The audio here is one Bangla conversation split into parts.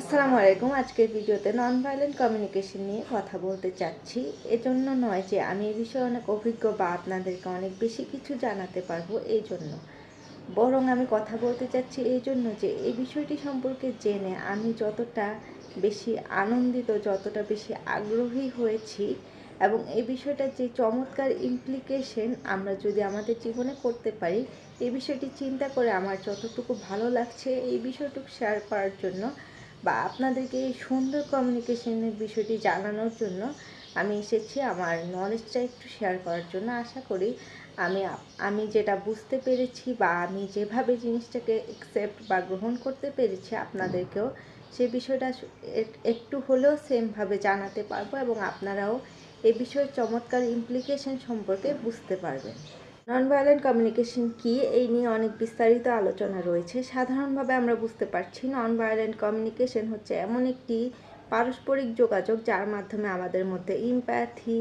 আসসালামু আলাইকুম। আজকের ভিডিওতে নন ভায়োলেন্ট কমিউনিকেশন নিয়ে কথা বলতে চাচ্ছি। এজন্য নয় যে আমি এই বিষয়ে অনেক অভিজ্ঞ বা আপনাদেরকে অনেক বেশি কিছু জানাতে পারব এই জন্য বরং আমি কথা বলতে চাচ্ছি এই জন্য যে এই বিষয়টি সম্পর্কে জেনে আমি যতটা বেশি আনন্দিত, যতটা বেশি আগ্রহী হয়েছি এবং এই বিষয়টার যে চমৎকার ইমপ্লিকেশন আমরা যদি আমাদের জীবনে করতে পারি, এই বিষয়টি চিন্তা করে আমার যতটুকু ভালো লাগছে এই বিষয়টুকু শেয়ার করার জন্য বা আপনাদেরকে এই সুন্দর কমিউনিকেশনের বিষয়টি জানানোর জন্য আমি এসেছি আমার নলেজটা একটু শেয়ার করার জন্য। আশা করি আমি আমি যেটা বুঝতে পেরেছি বা আমি যেভাবে জিনিসটাকে অ্যাকসেপ্ট বা গ্রহণ করতে পেরেছি আপনাদেরকেও সে বিষয়টা একটু হলেও সেমভাবে জানাতে পারব এবং আপনারাও এ বিষয়ের চমৎকার ইমপ্লিকেশন সম্পর্কে বুঝতে পারবেন। নন ভায়োলেন্ট কমিউনিকেশন কি এই নিয়ে অনেক বিস্তারিত আলোচনা রয়েছে। সাধারণভাবে আমরা বুঝতে পারছি নন ভায়োলেন্ট কমিউনিকেশন হচ্ছে এমন একটি পারস্পরিক যোগাযোগ যার মাধ্যমে আমাদের মধ্যে ইম্প্যাথি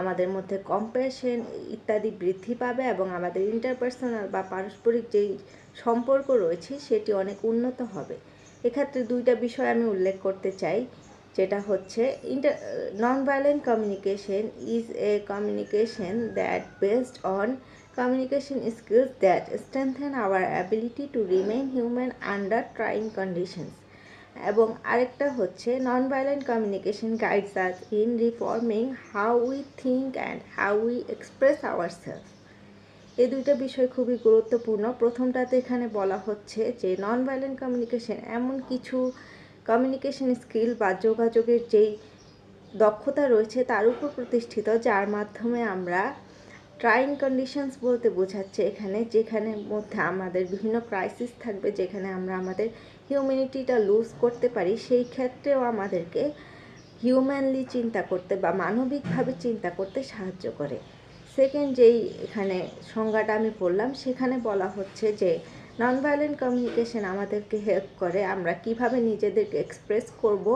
আমাদের মধ্যে কম্প্যাশন ইত্যাদি বৃদ্ধি পাবে এবং আমাদের ইন্টারপার্সোনাল বা পারস্পরিক যেই সম্পর্ক রয়েছে সেটি অনেক উন্নত হবে। এক্ষেত্রে দুইটা বিষয় আমি উল্লেখ করতে চাই, যেটা হচ্ছে inter non violent communication is a communication that based on communication skills that strengthen our ability to remain human under trying conditions. এবং আরেকটা হচ্ছে non violent communication guides us in reforming how we think and how we express our self এই দুইটা বিষয় খুবই গুরুত্বপূর্ণ। প্রথমটাতে এখানে বলা হচ্ছে যে নন ভায়োলেন্ট কমিউনিকেশন এমন কিছু কমিউনিকেশন স্কিল বা যোগাযোগের যেই দক্ষতা রয়েছে তার উপর প্রতিষ্ঠিত, যার মাধ্যমে আমরা ট্রাইং কন্ডিশনস বলতে বোঝাচ্ছে এখানে, যেখানে মধ্যে আমাদের বিভিন্ন ক্রাইসিস থাকবে, যেখানে আমরা আমাদের হিউম্যানিটিটা লুজ করতে পারি, সেই ক্ষেত্রেও আমাদেরকে হিউম্যানলি চিন্তা করতে বা মানবিকভাবে চিন্তা করতে সাহায্য করে। সেকেন্ড যেই এখানে সংজ্ঞাটা আমি পড়লাম সেখানে বলা হচ্ছে যে নন ভায়োলেন্ট কমিউনিকেশন আমাদেরকে হেল্প করে, আমরা কীভাবে নিজেদেরকে এক্সপ্রেস করব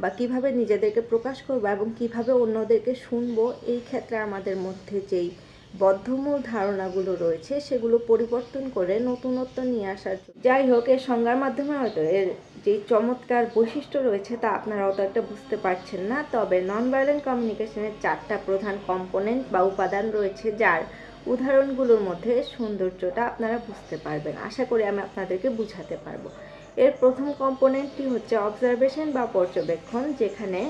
বা কীভাবে নিজেদেরকে প্রকাশ করব এবং কীভাবে অন্যদেরকে শুনব, এই ক্ষেত্রে আমাদের মধ্যে যেই বদ্ধমূল ধারণাগুলো রয়েছে, সেগুলো পরিবর্তন করে নতুনত্ব নিয়ে আসার যাই হোক, এর সংজ্ঞার মাধ্যমে হয়তো এর যে চমৎকার বৈশিষ্ট্য রয়েছে তা আপনারা অত একটা বুঝতে পারছেন না, তবে নন ভায়োলেন্ট কমিউনিকেশনের চারটা প্রধান কম্পোনেন্ট বা উপাদান রয়েছে, যার উদাহরণগুলোর মধ্যে সৌন্দর্যটা আপনারা বুঝতে পারবেন। আশা করি আমি আপনাদেরকে বুঝাতে পারব। এর প্রথম কম্পোনেন্টটি হচ্ছে অবজারভেশন বা পর্যবেক্ষণ, যেখানে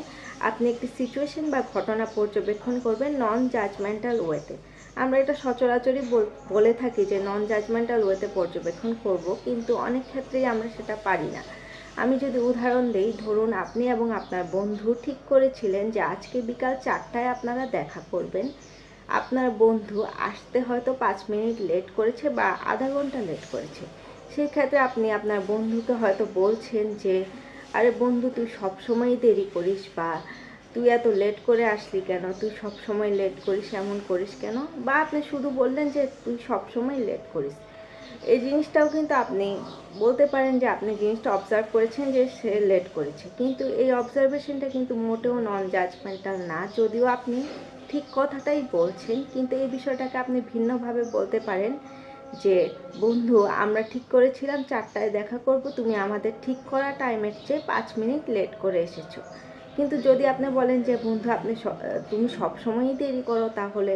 আপনি একটি সিচুয়েশন বা ঘটনা পর্যবেক্ষণ করবেন নন জাজমেন্টাল ওয়েতে আমরা এটা সচরাচরই বলে থাকি যে নন জাজমেন্টাল ওয়েতে পর্যবেক্ষণ করব, কিন্তু অনেক ক্ষেত্রেই আমরা সেটা পারি না। আমি যদি উদাহরণ দেই, ধরুন আপনি এবং আপনার বন্ধু ঠিক করেছিলেন যে আজকে বিকাল চারটায় আপনারা দেখা করবেন। আপনার বন্ধু আসতে হয়তো পাঁচ মিনিট লেট করেছে বা আধা ঘণ্টা লেট করেছে। সেই ক্ষেত্রে আপনি আপনার বন্ধুকে হয়তো বলছেন যে, আরে বন্ধু, তুই সবসময়ই দেরি করিস বা তুই এত লেট করে আসলি কেন? তুই সব সময় লেট করিস, এমন করিস কেন? বা আপনি শুধু বললেন যে তুই সব সময় লেট করিস। এই জিনিসটাও কিন্তু আপনি বলতে পারেন যে আপনি জিনিসটা অবজার্ভ করেছেন যে সে লেট করেছে। কিন্তু এই অবজারভেশনটা কিন্তু মোটেও নন জাজমেন্টাল না, যদিও আপনি ঠিক কথাটাই বলছেন। কিন্তু এই বিষয়টাকে আপনি ভিন্নভাবে বলতে পারেন যে, বন্ধু, আমরা ঠিক করেছিলাম, চারটায় দেখা করব। তুমি আমাদের ঠিক করা টাইমের চেয়ে পাঁচ মিনিট লেট করে এসেছ। কিন্তু যদি আপনি বলেন যে, বন্ধু, আপনি তুমি সব সময়ই দেরি করো, তাহলে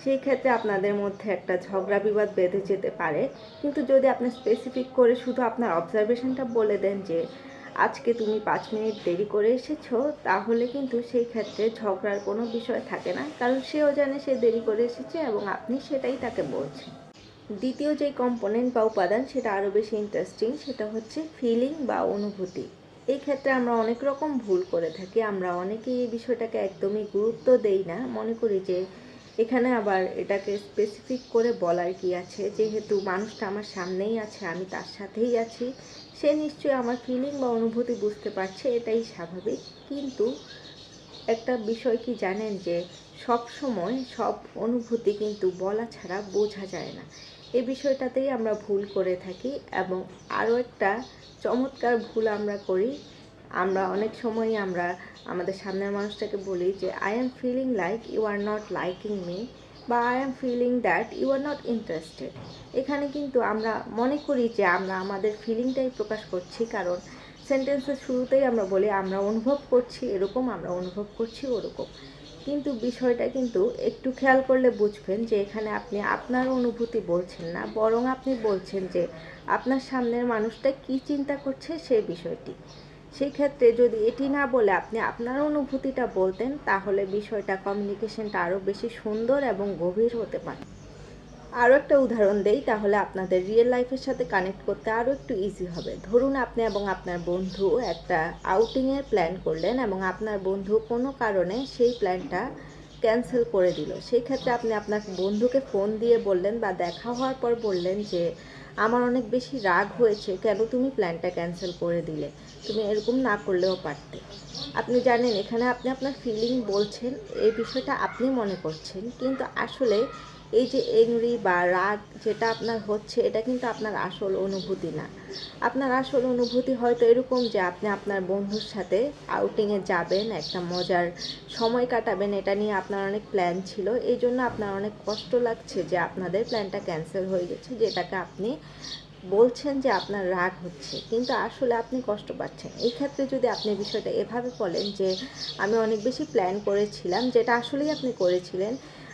সেই ক্ষেত্রে আপনাদের মধ্যে একটা ঝগড়া বিবাদ বেঁধে যেতে পারে। কিন্তু যদি আপনি স্পেসিফিক করে শুধু আপনার অবজারভেশনটা বলে দেন যে, আজকে তুমি পাঁচ মিনিট দেরি করে এসেছ, তাহলে কিন্তু সেই ক্ষেত্রে ঝগড়ার কোনো বিষয় থাকে না। কারণ সেও জানে সে দেরি করে এসেছে এবং আপনি সেটাই তাকে বলছেন। দ্বিতীয় যে কম্পোনেন্ট বা উপাদান, সেটা আরও বেশি ইন্টারেস্টিং সেটা হচ্ছে ফিলিং বা অনুভূতি। এই ক্ষেত্রে আমরা অনেক রকম ভুল করে থাকি। আমরা অনেকেই এই বিষয়টাকে একদমই গুরুত্ব দেই না। মনে করি যে এখানে আবার এটাকে স্পেসিফিক করে বলার কি আছে? যেহেতু মানুষটা আমার সামনেই আছে, আমি তার সাথেই আছি, সে নিশ্চয়ই আমার ফিলিং বা অনুভূতি বুঝতে পারছে, এটাই স্বাভাবিক। কিন্তু একটা বিষয় কি জানেন যে সব সময় সব অনুভূতি কিন্তু বলা ছাড়া বোঝা যায় না। এই বিষয়টাতেই আমরা ভুল করে থাকি এবং আরও একটা চমৎকার ভুল আমরা করি। আমরা অনেক সময়ই আমরা আমাদের সামনের মানুষটাকে বলি যে I am feeling like you are not liking me বা I am feeling that you are not interested এখানে কিন্তু আমরা মনে করি যে, আমরা আমাদের ফিলিংটাই প্রকাশ করছি। কারণ সেন্টেন্সের শুরুতেই আমরা বলি, আমরা অনুভব করছি এরকম, আমরা অনুভব করছি ওরকম। কিন্তু বিষয়টা কিন্তু একটু খেয়াল করলে বুঝবেন যে এখানে আপনি আপনার অনুভূতি বলছেন না, বরং আপনি বলছেন যে আপনার সামনের মানুষটা কি চিন্তা করছে সেই বিষয়টি। সেই ক্ষেত্রে যদি এটি না বলে আপনি আপনার অনুভূতিটা বলতেন, তাহলে বিষয়টা কমিউনিকেশনটা আরও বেশি সুন্দর এবং গভীর হতে পারে। আরও একটা উদাহরণ দেই, তাহলে আপনাদের রিয়েল লাইফের সাথে কানেক্ট করতে আরও একটু ইজি হবে। ধরুন আপনি এবং আপনার বন্ধু একটা আউটিংয়ের প্ল্যান করলেন এবং আপনার বন্ধু কোনো কারণে সেই প্ল্যানটা ক্যান্সেল করে দিল। সেই ক্ষেত্রে আপনি আপনার বন্ধুকে ফোন দিয়ে বললেন বা দেখা হওয়ার পর বললেন যে, আমার অনেক বেশি রাগ হয়েছে, কেন তুমি প্ল্যানটা ক্যান্সেল করে দিলে? তুমি এরকম না করলেও পারতে। আপনি জানেন, এখানে আপনি আপনার ফিলিং বলছেন, এই বিষয়টা আপনি মনে করছেন, কিন্তু আসলে এই যে এংরি বা রাগ যেটা আপনার হচ্ছে, এটা কিন্তু আপনার আসল অনুভূতি না। আপনার আসল অনুভূতি হয়তো এরকম যে আপনি আপনার বন্ধুর সাথে আউটিংয়ে যাবেন, একটা মজার সময় কাটাবেন, এটা নিয়ে আপনার অনেক প্ল্যান ছিল। এই জন্য আপনার অনেক কষ্ট লাগছে যে আপনাদের প্ল্যানটা ক্যান্সেল হয়ে গেছে, যেটাকে আপনি বলছেন যে আপনার রাগ হচ্ছে। কিন্তু আসলে আপনি কষ্ট পাচ্ছেন। এই ক্ষেত্রে যদি আপনি বিষয়টা এভাবে বলেন যে, আমি অনেক বেশি প্ল্যান করেছিলাম, যেটা আসলেই আপনি করেছিলেন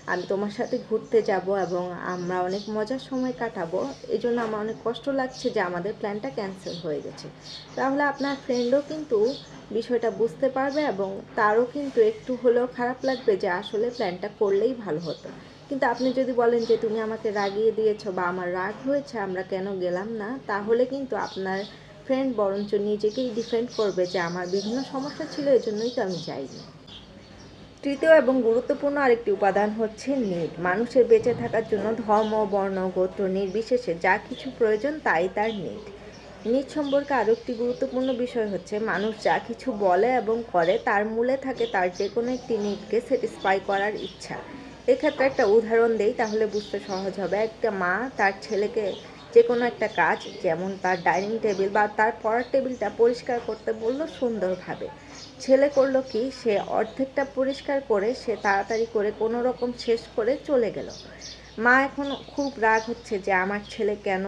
আমি তোমার সাথে ঘুরতে যাব এবং আমরা অনেক মজার সময় কাটাবো। এই জন্য আমার অনেক কষ্ট লাগছে যে আমাদের প্ল্যানটা ক্যান্সেল হয়ে গেছে। তাহলে আপনার ফ্রেন্ডও কিন্তু বিষয়টা বুঝতে পারবে এবং তারও কিন্তু একটু হলেও খারাপ লাগবে যে আসলে প্ল্যানটা করলেই ভালো হতো। কিন্তু আপনি যদি বলেন যে তুমি আমাকে রাগিয়ে দিয়েছ বা আমার রাগ হয়েছে, আমরা কেন গেলাম না? তাহলে কিন্তু আপনার ফ্রেন্ড বরঞ্চ নিজেকেই ডিফেন্ড করবে যে আমার বিভিন্ন সমস্যা ছিল, এজন্যই তো আমি যাইনি। তৃতীয় এবং গুরুত্বপূর্ণ আরেকটি উপাদান হচ্ছে নিড মানুষের বেঁচে থাকার জন্য ধর্ম, বর্ণ, গোত্র, নির্বিশেষে যা কিছু প্রয়োজন তাই তার নিড নিড সম্পর্কে আরও একটি গুরুত্বপূর্ণ বিষয় হচ্ছে মানুষ যা কিছু বলে এবং করে তার মূলে থাকে তার যে কোনো একটি নিডকে স্যাটিসফাই করার ইচ্ছা। এক্ষেত্রে একটা উদাহরণ দেই, তাহলে বুঝতে সহজ হবে। একটা মা তার ছেলেকে যে কোনো একটা কাজ, যেমন তার ডাইনিং টেবিল বা তার পড়ার টেবিলটা পরিষ্কার করতে বলল সুন্দরভাবে। ছেলে করল কি, সে অর্ধেকটা পরিষ্কার করে সে তাড়াতাড়ি করে কোনো রকম শেষ করে চলে গেল। মা এখন খুব রাগ হচ্ছে যে আমার ছেলে কেন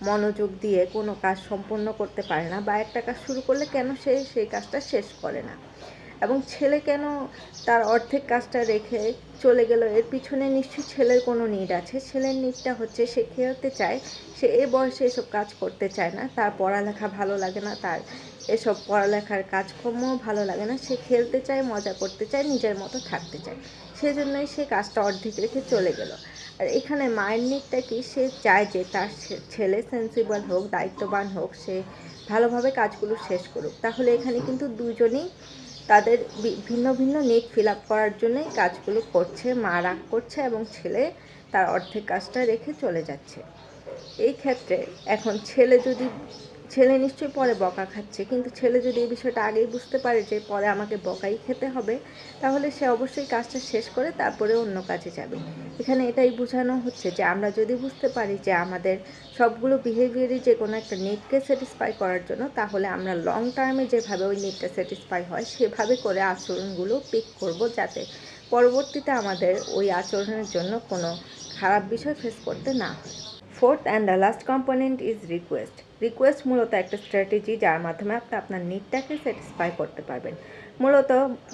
মনোযোগ দিয়ে কোনো কাজ সম্পন্ন করতে পারে না বা একটা কাজ শুরু করলে কেন সে সেই কাজটা শেষ করে না। এবং ছেলে কেন তার অর্ধেক কাজটা রেখে চলে গেল? এর পিছনে নিশ্চয়ই ছেলের কোনো নিড আছে। ছেলের নিডটা হচ্ছে সে খেলতে চায়, সে এ বয়সে এসব কাজ করতে চায় না। তার পড়ালেখা ভালো লাগে না, তার এসব পড়ালেখার কাজকর্মও ভালো লাগে না। সে খেলতে চায়, মজা করতে চায়, নিজের মতো থাকতে চায়। সেজন্যই সে কাজটা অর্ধেক রেখে চলে গেল। আর এখানে মায়ের নিকটা কি? সে চায় যে তার ছেলে সেন্সিবল হোক, দায়িত্ববান হোক, সে ভালোভাবে কাজগুলো শেষ করুক। তাহলে এখানে কিন্তু দুজনেই তাদের ভিন্ন ভিন্ন নিট ফিল আপ করার জন্যই কাজগুলো করছে মা রাগ করছে এবং ছেলে তার অর্ধেক কাজটা রেখে চলে যাচ্ছে। এই ক্ষেত্রে এখন ছেলে যদি ছেলে নিশ্চয়ই পরে বকা খাচ্ছে, কিন্তু ছেলে যদি এই বিষয়টা আগেই বুঝতে পারে যে পরে আমাকে বকাই খেতে হবে, তাহলে সে অবশ্যই কাজটা শেষ করে তারপরে অন্য কাজে যাবে। এখানে এটাই বোঝানো হচ্ছে যে আমরা যদি বুঝতে পারি যে আমাদের সবগুলো বিহেভিয়ারই যে কোনো একটা নিডকে স্যাটিসফাই করার জন্য, তাহলে আমরা লং টার্মে যেভাবে ওই নিডটা স্যাটিসফাই হয়, সেভাবে করে আচরণগুলো পিক করব যাতে পরবর্তীতে আমাদের ওই আচরণের জন্য কোনো খারাপ বিষয় ফেস করতে না হয়। Fourth and the last component is request request মূলত একটা স্ট্র্যাটেজি যার মাধ্যমে আপনি আপনার নিডটাকে স্যাটিসফাই করতে পারবেন। মূলত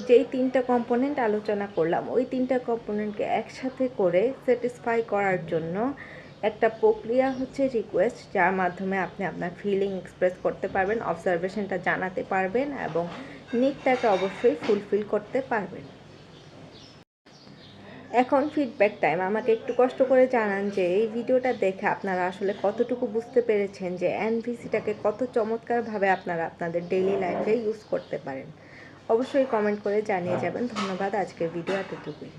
যেই তিনটা কম্পোনেন্ট আলোচনা করলাম, ওই তিনটা কম্পোনেন্টকে একসাথে করে স্যাটিসফাই করার জন্য একটা প্রক্রিয়া হচ্ছে রিকোয়েস্ট যার মাধ্যমে আপনি আপনার ফিলিং এক্সপ্রেস করতে পারবেন অবজারভেশনটা জানাতে পারবেন এবং নিটটাকে অবশ্যই ফুলফিল করতে পারবেন। এখন ফিডব্যাক টাইম আমাকে একটু কষ্ট করে জানান যে, এই ভিডিওটা দেখে আপনারা আসলে কতটুকু বুঝতে পেরেছেন যে এনভিসিটাকে কত চমৎকারভাবে আপনারা আপনাদের ডেইলি লাইফে ইউজ করতে পারেন। অবশ্যই কমেন্ট করে জানিয়ে যাবেন। ধন্যবাদ আজকের ভিডিও এতটুকুই।